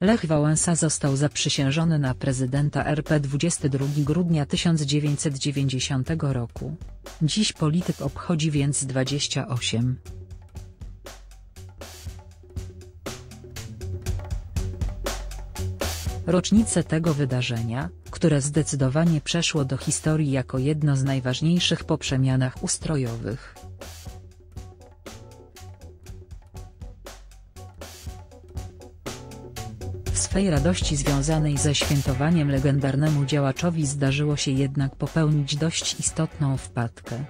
Lech Wałęsa został zaprzysiężony na prezydenta RP 22 grudnia 1990 roku. Dziś polityk obchodzi więc 28. Rocznicę tego wydarzenia, które zdecydowanie przeszło do historii jako jedno z najważniejszych po przemianach ustrojowych. Swej radości związanej ze świętowaniem legendarnemu działaczowi zdarzyło się jednak popełnić dość istotną wpadkę.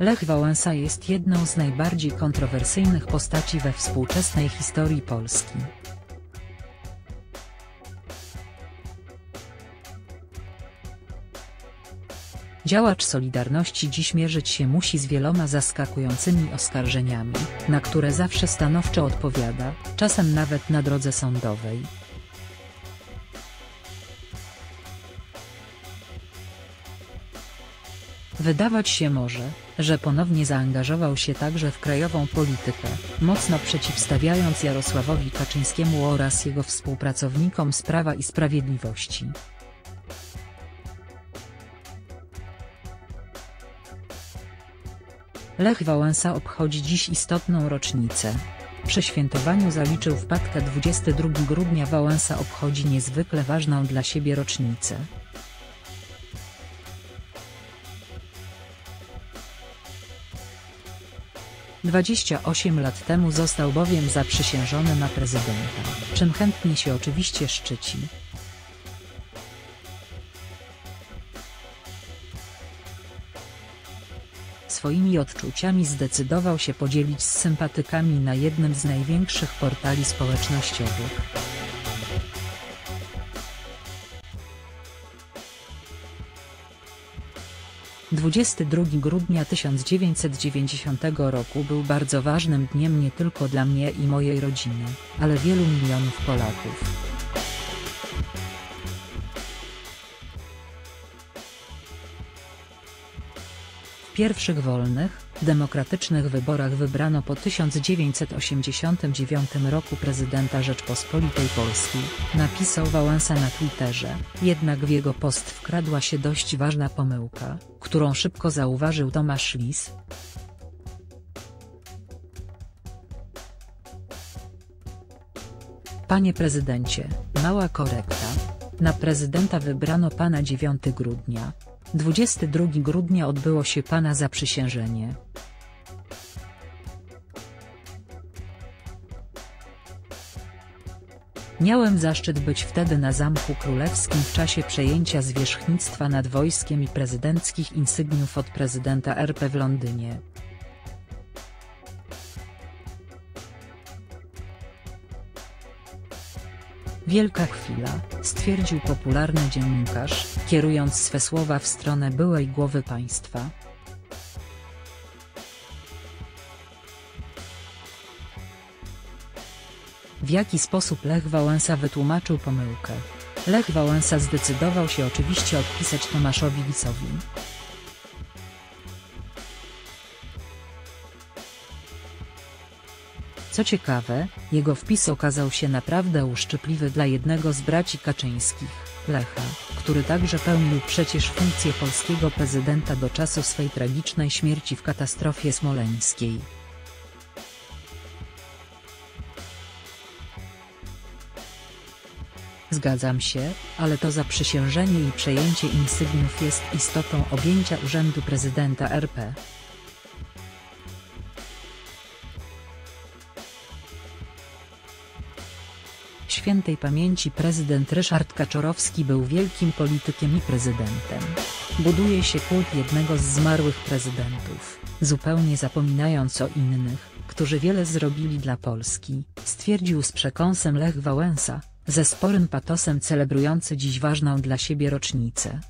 Lech Wałęsa jest jedną z najbardziej kontrowersyjnych postaci we współczesnej historii Polski. Działacz Solidarności dziś mierzyć się musi z wieloma zaskakującymi oskarżeniami, na które zawsze stanowczo odpowiada, czasem nawet na drodze sądowej. Wydawać się może, że ponownie zaangażował się także w krajową politykę, mocno przeciwstawiając Jarosławowi Kaczyńskiemu oraz jego współpracownikom z Prawa i Sprawiedliwości. Lech Wałęsa obchodzi dziś istotną rocznicę. Przy świętowaniu zaliczył wpadkę 22 grudnia Wałęsa obchodzi niezwykle ważną dla siebie rocznicę. Dwadzieścia osiem lat temu został bowiem zaprzysiężony na prezydenta, czym chętnie się oczywiście szczyci. Swoimi odczuciami zdecydował się podzielić z sympatykami na jednym z największych portali społecznościowych. Dwudziesty drugi grudnia 1990 roku był bardzo ważnym dniem nie tylko dla mnie i mojej rodziny, ale wielu milionów Polaków. Pierwszych wolnych, demokratycznych wyborach wybrano po 1989 roku prezydenta Rzeczpospolitej Polskiej, napisał Wałęsa na Twitterze, jednak w jego post wkradła się dość ważna pomyłka, którą szybko zauważył Tomasz Lis. Panie prezydencie, mała korekta. Na prezydenta wybrano pana 9 grudnia, 22 grudnia odbyło się pana zaprzysiężenie. Miałem zaszczyt być wtedy na Zamku Królewskim w czasie przejęcia zwierzchnictwa nad wojskiem i prezydenckich insygniów od prezydenta RP w Londynie. Wielka chwila, stwierdził popularny dziennikarz, kierując swe słowa w stronę byłej głowy państwa. W jaki sposób Lech Wałęsa wytłumaczył pomyłkę? Lech Wałęsa zdecydował się oczywiście odpisać Tomaszowi Lisowi. Co ciekawe, jego wpis okazał się naprawdę uszczypliwy dla jednego z braci Kaczyńskich, Lecha, który także pełnił przecież funkcję polskiego prezydenta do czasu swej tragicznej śmierci w katastrofie smoleńskiej. Zgadzam się, ale to zaprzysiężenie i przejęcie insygniów jest istotą objęcia urzędu prezydenta RP. Świętej pamięci prezydent Ryszard Kaczorowski był wielkim politykiem i prezydentem. Buduje się kult jednego z zmarłych prezydentów, zupełnie zapominając o innych, którzy wiele zrobili dla Polski, stwierdził z przekąsem Lech Wałęsa, ze sporym patosem celebrujący dziś ważną dla siebie rocznicę.